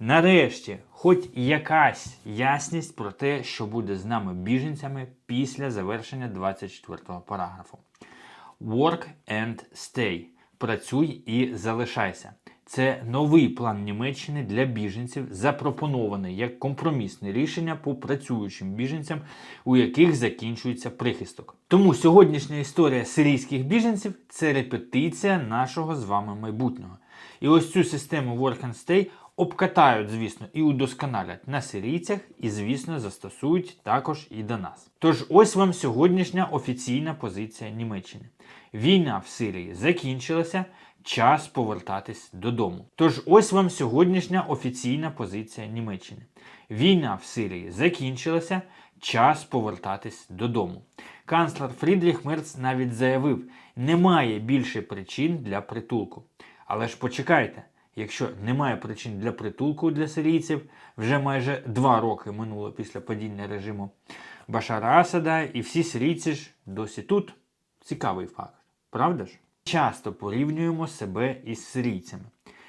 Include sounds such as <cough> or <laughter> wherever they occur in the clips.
Нарешті, хоч якась ясність про те, що буде з нами біженцями після завершення 24-го параграфу. Work and stay. Працюй і залишайся. Це новий план Німеччини для біженців, запропонований як компромісне рішення по працюючим біженцям, у яких закінчується прихисток. Тому сьогоднішня історія сирійських біженців це репетиція нашого з вами майбутнього. І ось цю систему Work and Stay обкатають, звісно, і удосконалять на сирійцях, і, звісно, застосують також і до нас. Тож ось вам сьогоднішня офіційна позиція Німеччини. Війна в Сирії закінчилася, час повертатись додому. Тож ось вам сьогоднішня офіційна позиція Німеччини. Війна в Сирії закінчилася, час повертатись додому. Канцлер Фрідріх Мерц навіть заявив, немає більше причин для притулку. Але ж почекайте, якщо немає причин для притулку для сирійців, вже майже два роки минуло після падіння режиму Башара Асада, і всі сирійці ж досі тут. Цікавий факт, правда ж? Часто порівнюємо себе із сирійцями.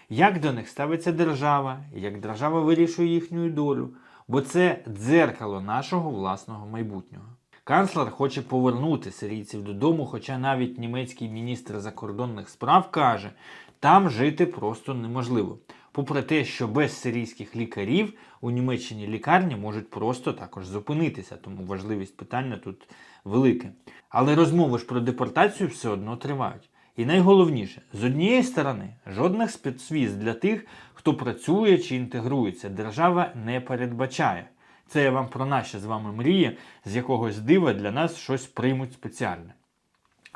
Як до них ставиться держава, як держава вирішує їхню долю, бо це дзеркало нашого власного майбутнього. Канцлер хоче повернути сирійців додому, хоча навіть німецький міністр закордонних справ каже, там жити просто неможливо. Попри те, що без сирійських лікарів у Німеччині лікарні можуть просто також зупинитися, тому важливість питання тут велике. Але розмови ж про депортацію все одно тривають. І найголовніше, з однієї сторони, жодних спецвіз для тих, хто працює чи інтегрується, держава не передбачає. Це я вам про наші з вами мрії, з якогось дива для нас щось приймуть спеціальне.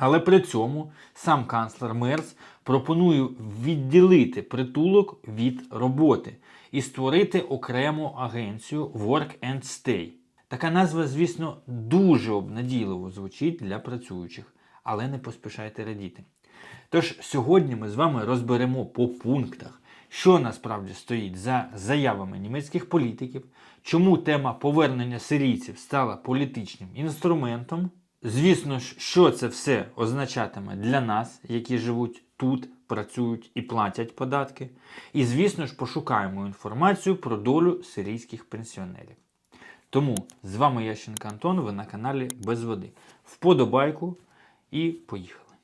Але при цьому сам канцлер Мерц пропонує відділити притулок від роботи і створити окрему агенцію Work and Stay. Така назва, звісно, дуже обнадійливо звучить для працюючих, але не поспішайте радіти. Тож сьогодні ми з вами розберемо по пунктах, що насправді стоїть за заявами німецьких політиків, чому тема повернення сирійців стала політичним інструментом. Звісно ж, що це все означатиме для нас, які живуть тут, працюють і платять податки. І, звісно ж, пошукаємо інформацію про долю сирійських пенсіонерів. Тому з вами Ященко Антон, ви на каналі Без Води. Вподобайку і поїхали.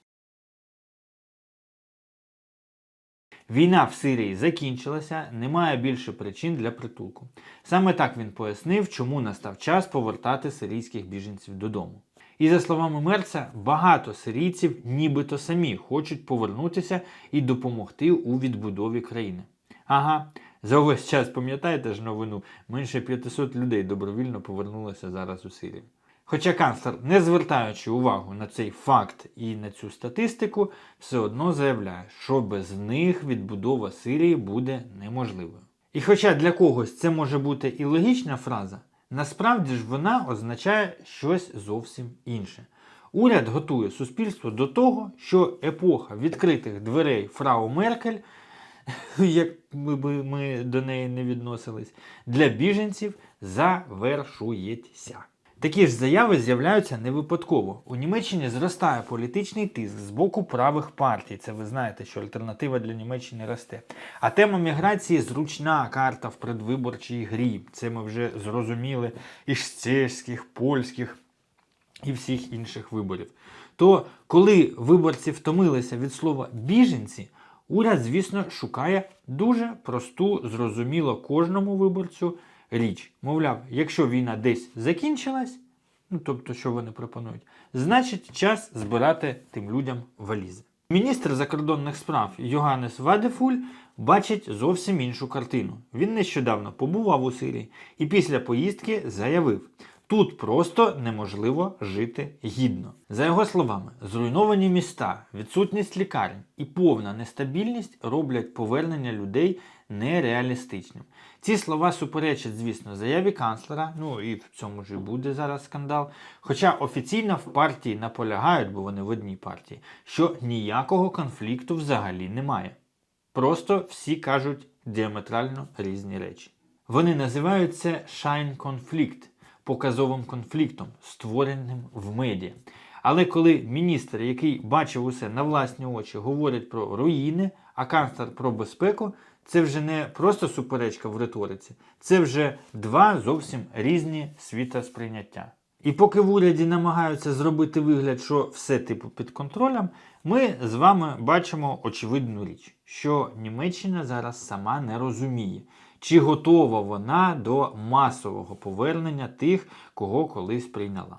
Війна в Сирії закінчилася, немає більше причин для притулку. Саме так він пояснив, чому настав час повертати сирійських біженців додому. І за словами Мерца, багато сирійців нібито самі хочуть повернутися і допомогти у відбудові країни. Ага, за увесь час пам'ятаєте ж новину, менше 500 людей добровільно повернулося зараз у Сирію. Хоча канцлер, не звертаючи увагу на цей факт і на цю статистику, все одно заявляє, що без них відбудова Сирії буде неможливою. І хоча для когось це може бути і логічна фраза, насправді ж вона означає щось зовсім інше. Уряд готує суспільство до того, що епоха відкритих дверей Фрау Меркель, <laughs> як би ми до неї не відносились, для біженців завершується. Такі ж заяви з'являються не випадково. У Німеччині зростає політичний тиск з боку правих партій. Це ви знаєте, що альтернатива для Німеччини росте. А тема міграції зручна карта в предвиборчій грі. Це ми вже зрозуміли із чеських, польських і всіх інших виборів. То коли виборці втомилися від слова біженці, уряд, звісно, шукає дуже просту, зрозуміло кожному виборцю річ. Мовляв, якщо війна десь закінчилась, ну тобто, що вони пропонують, значить час збирати тим людям валізи. Міністр закордонних справ Йоганнес Вадефуль бачить зовсім іншу картину. Він нещодавно побував у Сирії і після поїздки заявив. Тут просто неможливо жити гідно. За його словами, зруйновані міста, відсутність лікарень і повна нестабільність роблять повернення людей нереалістичним. Ці слова суперечать, звісно, заяві канцлера, ну і в цьому ж і буде зараз скандал. Хоча офіційно в партії наполягають, бо вони в одній партії, що ніякого конфлікту взагалі немає. Просто всі кажуть діаметрально різні речі. Вони називають це shine конфлікт показовим конфліктом, створеним в медіа. Але коли міністр, який бачив усе на власні очі, говорить про руїни, а канцлер про безпеку, Це вже не просто суперечка в риториці, це вже два зовсім різні світосприйняття. І поки в уряді намагаються зробити вигляд, що все типу під контролем, ми з вами бачимо очевидну річ, що Німеччина зараз сама не розуміє, чи готова вона до масового повернення тих, кого колись прийняла.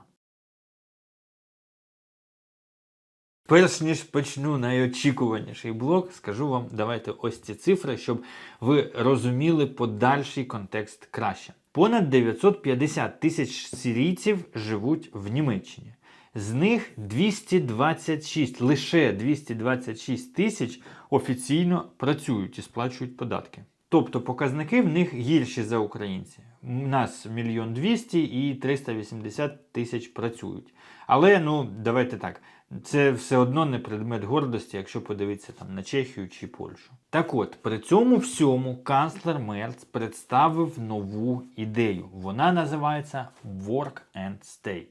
Перш ніж почну найочікуваніший блок, скажу вам, давайте ось ці цифри, щоб ви розуміли подальший контекст краще. Понад 950 тисяч сирійців живуть в Німеччині. З них 226, лише 226 тисяч офіційно працюють і сплачують податки. Тобто показники в них гірші за українці. У нас мільйон двісті і 380 тисяч працюють. Але ну давайте так, це все одно не предмет гордості, якщо подивитися там на Чехію чи Польщу. Так от, при цьому всьому канцлер Мерц представив нову ідею. Вона називається Work and Stay.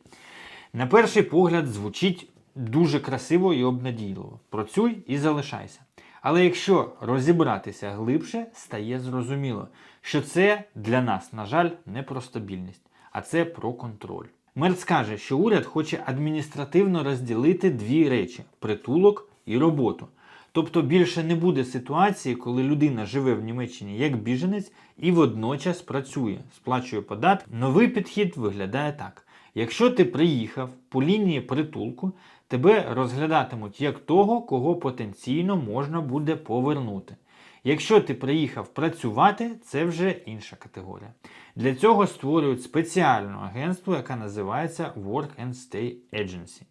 На перший погляд звучить дуже красиво і обнадійливо. Працюй і залишайся. Але якщо розібратися глибше, стає зрозуміло, що це для нас, на жаль, не про стабільність, а це про контроль. Мерц каже, що уряд хоче адміністративно розділити дві речі: притулок і роботу. Тобто більше не буде ситуації, коли людина живе в Німеччині як біженець і водночас працює, сплачує податки. Новий підхід виглядає так: якщо ти приїхав по лінії притулку, тебе розглядатимуть як того, кого потенційно можна буде повернути. Якщо ти приїхав працювати, це вже інша категорія. Для цього створюють спеціальне агентство, яке називається Work and Stay Agency.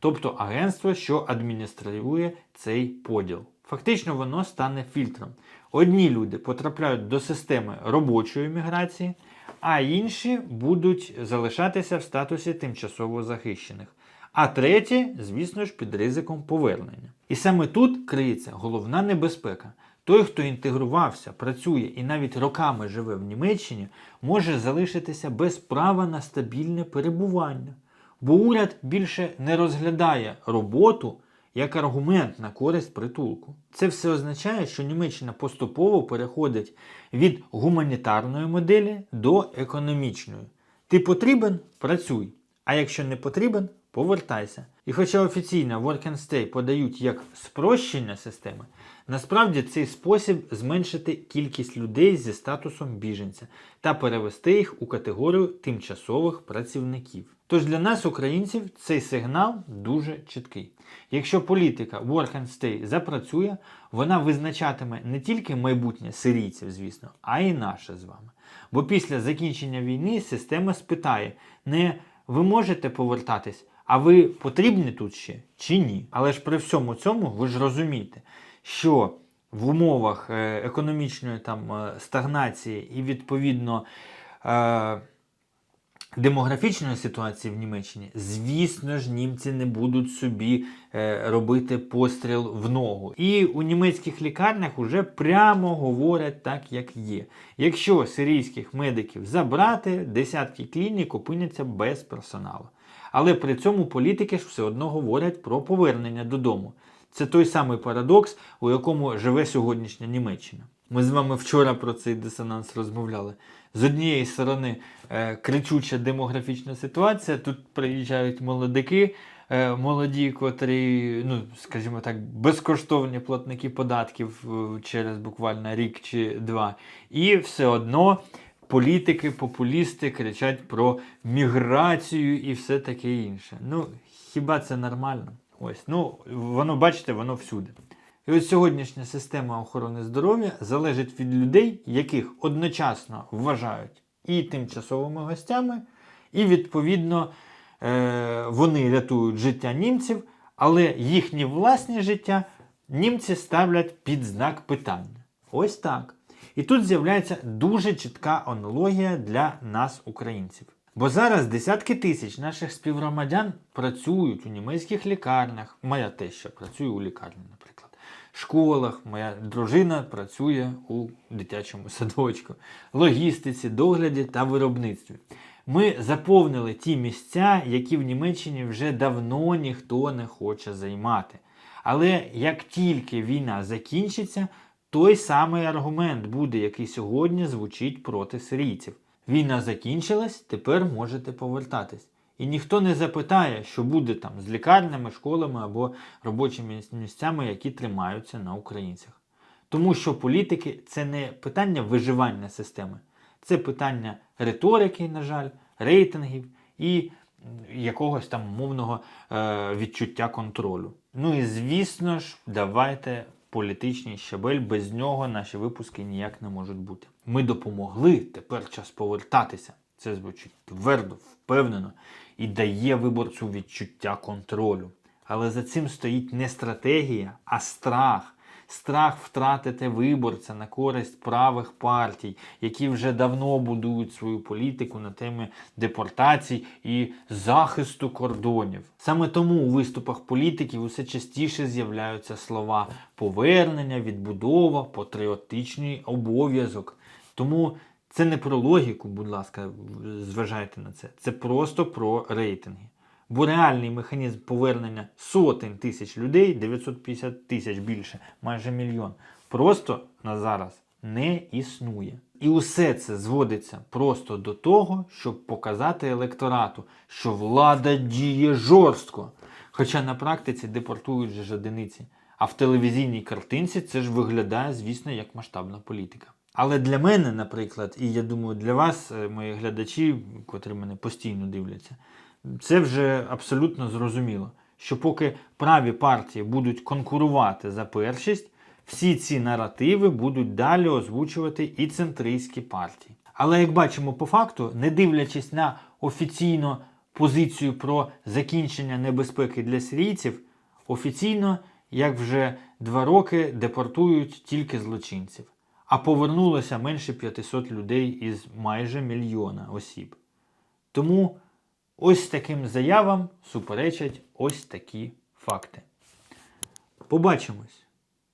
Тобто агентство, що адмініструє цей поділ. Фактично воно стане фільтром. Одні люди потрапляють до системи робочої міграції, а інші будуть залишатися в статусі тимчасово захищених. А треті, звісно ж, під ризиком повернення. І саме тут криється головна небезпека. Той, хто інтегрувався, працює і навіть роками живе в Німеччині, може залишитися без права на стабільне перебування. Бо уряд більше не розглядає роботу як аргумент на користь притулку. Це все означає, що Німеччина поступово переходить від гуманітарної моделі до економічної. Ти потрібен працюй, а якщо не потрібен, повертайся. І хоча офіційно Work and Stay подають як спрощення системи, насправді цей спосіб зменшити кількість людей зі статусом біженця та перевести їх у категорію тимчасових працівників. Тож для нас, українців, цей сигнал дуже чіткий. Якщо політика Work and Stay запрацює, вона визначатиме не тільки майбутнє сирійців, звісно, а й наше з вами. Бо після закінчення війни система спитає не ви можете повертатись, а ви потрібні тут ще чи ні? Але ж при всьому цьому ви ж розумієте, що в умовах е, економічної там е, стагнації і відповідно е, демографічної ситуації в Німеччині, звісно ж, німці не будуть собі робити постріл в ногу. І у німецьких лікарнях вже прямо говорять так, як є. Якщо сирійських медиків забрати, десятки клінік опиняться без персоналу. Але при цьому політики ж все одно говорять про повернення додому. Це той самий парадокс, у якому живе сьогоднішня Німеччина. Ми з вами вчора про цей дисонанс розмовляли. З однієї сторони, е, кричуча демографічна ситуація. Тут приїжджають молодики, е, молоді, котрі, ну, скажімо так, безкоштовні платники податків е, через буквально рік чи два. І все одно політики, популісти кричать про міграцію і все таке інше. Ну, хіба це нормально? Ось, ну, воно, бачите, воно всюди. І ось сьогоднішня система охорони здоров'я залежить від людей, яких одночасно вважають і тимчасовими гостями, і відповідно е, вони рятують життя німців, але їхнє власне життя німці ставлять під знак питання. Ось так. І тут з'являється дуже чітка аналогія для нас, українців. Бо зараз десятки тисяч наших співгромадян працюють у німецьких лікарнях. Моя теща працює у лікарні, наприклад, в школах, моя дружина працює у дитячому садочку, логістиці, догляді та виробництві. Ми заповнили ті місця, які в Німеччині вже давно ніхто не хоче займати. Але як тільки війна закінчиться, той самий аргумент буде, який сьогодні звучить проти сирійців. Війна закінчилась, тепер можете повертатись. І ніхто не запитає, що буде там з лікарнями, школами або робочими місцями, які тримаються на українцях. Тому що політики це не питання виживання системи, це питання риторики, на жаль, рейтингів і якогось там мовного е, відчуття контролю. Ну і звісно ж, давайте політичний щабель, без нього наші випуски ніяк не можуть бути. Ми допомогли, тепер час повертатися. Це звучить твердо, впевнено і дає виборцю відчуття контролю. Але за цим стоїть не стратегія, а страх. Страх втратити виборця на користь правих партій, які вже давно будують свою політику на темі депортацій і захисту кордонів. Саме тому у виступах політиків усе частіше з'являються слова повернення, відбудова, патріотичний обов'язок. Тому це не про логіку, будь ласка, зважайте на це. Це просто про рейтинги. Бо реальний механізм повернення сотень тисяч людей, 950 тисяч більше, майже мільйон, просто на зараз не існує. І усе це зводиться просто до того, щоб показати електорату, що влада діє жорстко. Хоча на практиці депортують же ж одиниці. А в телевізійній картинці це ж виглядає, звісно, як масштабна політика. Але для мене, наприклад, і я думаю, для вас, е, мої глядачі, котрі мене постійно дивляться, це вже абсолютно зрозуміло, що поки праві партії будуть конкурувати за першість, всі ці наративи будуть далі озвучувати і центристські партії. Але як бачимо по факту, не дивлячись на офіційну позицію про закінчення небезпеки для сирійців, офіційно, як вже два роки, депортують тільки злочинців. А повернулося менше 500 людей із майже мільйона осіб. Тому ось таким заявам суперечать ось такі факти. Побачимось!